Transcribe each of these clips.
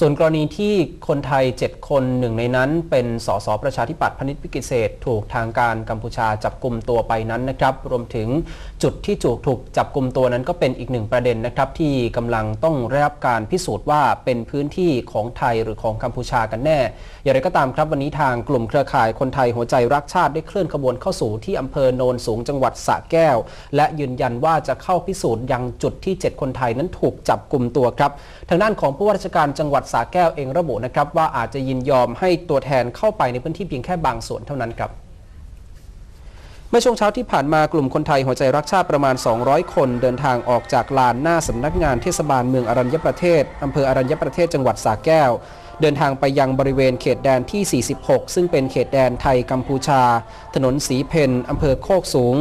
ส่วนกรณีที่คนไทย 7 คนหนึ่งในนั้น เป็นสสประชาธิปัตย์พนิษฐ์วิกิตเศษ ถูกทางการกัมพูชาจับกลุ่มตัวไปนั้นนะครับ รวมถึงจุดที่ถูกถูกจับกลุ่มตัวนั้นก็เป็นอีกหนึ่งประเด็นนะครับ ที่กำลังต้องได้รับการพิสูจน์ว่าเป็นพื้นที่ของไทยหรือของกัมพูชากันแน่ อย่างไรก็ตามครับวันนี้ทางกลุ่มเครือข่ายคนไทยหัวใจรักชาติได้เคลื่อนขบวนเข้าสู่ที่อำเภอโนนสูงจังหวัดสระแก้ว และยืนยันว่าจะเข้าพิสูจน์ยังจุดที่ 7 คนไทยนั้นถูกจับกลุ่มตัวครับ ทางด้านของผู้ว่าราชการจังหวัดสระแก้วเองระบุนะครับว่าอาจจะยินยอมให้ตัวแทนเข้าไปในพื้นที่เพียงแค่บางส่วนเท่านั้นครับเมื่อช่วงเช้าที่ผ่านมากลุ่มคนไทยหัวใจรักชาติประมาณ 200 คน เดินทางออกจากลานหน้าสำนักงานเทศบาลเมืองอรัญญประเทศอำเภออรัญญประเทศจังหวัดสระแก้ว เดินทางไปยังบริเวณเขตแดนที่ 46 ซึ่งเป็นเขตแดนไทยกัมพูชา ถนนสีเพนอำเภอโคกสูง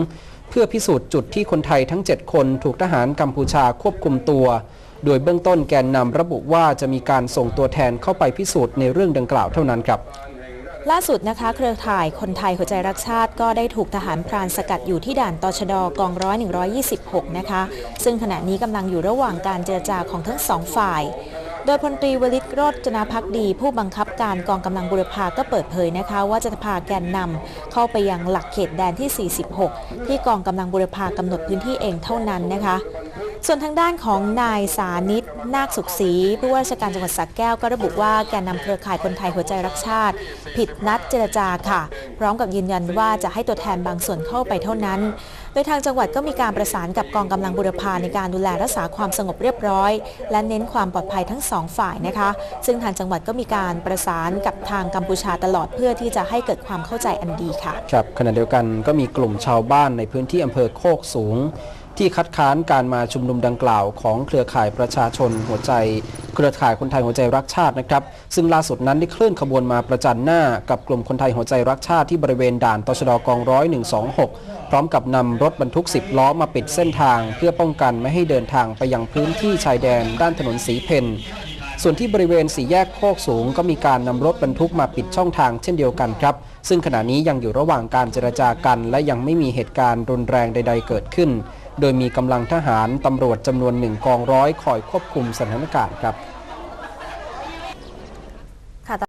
เพื่อพิสูจน์จุดที่คนไทยทั้ง 7 คนถูกทหารกัมพูชาควบคุมตัว โดยเบื้องต้นแกนนำระบุว่าจะมีการส่งตัวแทนเข้าไปพิสูจน์ในเรื่องดังกล่าวเท่านั้นครับล่าสุดนะคะ เครือข่ายคนไทยหัวใจรักชาติก็ได้ถูกทหารพรานสกัดอยู่ที่ด่านตชดกองร้อย126 นะคะ ซึ่งขณะนี้กำลังอยู่ระหว่างการเจรจาของทั้งสองฝ่าย โดยพลตรีวลิตโรจนาพักดี ผู้บังคับการกองกำลังบุรพาก็เปิดเผยนะคะ ว่าจะพาแกนนำเข้าไปยังหลักเขตแดนที่ 46 ที่กองกำลังบุรพากำหนดพื้นที่เองเท่านั้นนะคะส่วนทางด้านของนายสานิตนาคสุขศรีผู้ว่าราชการจังหวัดสระแก้วก็ระบุว่าแกนนำเครือข่ายคนไทยหัวใจรักชาติ ผิดนัดเจรจาค่ะ พร้อมกับยืนยันว่าจะให้ตัวแทนบางส่วนเข้าไปเท่านั้น โดยทางจังหวัดก็มีการประสานกับกองกำลังบุรพาในการดูแลรักษาความสงบเรียบร้อย และเน้นความปลอดภัยทั้งสองฝ่ายนะคะ ซึ่งทางจังหวัดก็มีการประสานกับทางกัมพูชาตลอดเพื่อที่จะให้เกิดความเข้าใจอันดีค่ะครับขณะเดียวกันก็มีกลุ่มชาวบ้านในพื้นที่อำเภอโคกสูง ที่คัดค้านการมาชุมนุมดังกล่าวของเครือข่ายประชาชนหัวใจ เครือข่ายคนไทยหัวใจรักชาตินะครับ ซึ่งล่าสุดนั้นได้เคลื่อนขบวนมาประจันหน้ากับกลุ่มคนไทยหัวใจรักชาติที่บริเวณด่านตชดกองร้อย126 พร้อมกับนำรถบรรทุก 10 ล้อมาปิดเส้นทาง เพื่อป้องกันไม่ให้เดินทางไปยังพื้นที่ชายแดนด้านถนนสีเพนส่วนที่บริเวณสี่แยกโคกสูง ก็มีการนำรถบรรทุกมาปิดช่องทางเช่นเดียวกันครับ ซึ่งขณะนี้ยังอยู่ระหว่างการเจรจากัน และยังไม่มีเหตุการณ์รุนแรงใด ๆ เกิดขึ้น โดยมีกำลังทหารตำรวจจำนวนหนึ่งกองร้อยคอยควบคุมสถานการณ์ครับ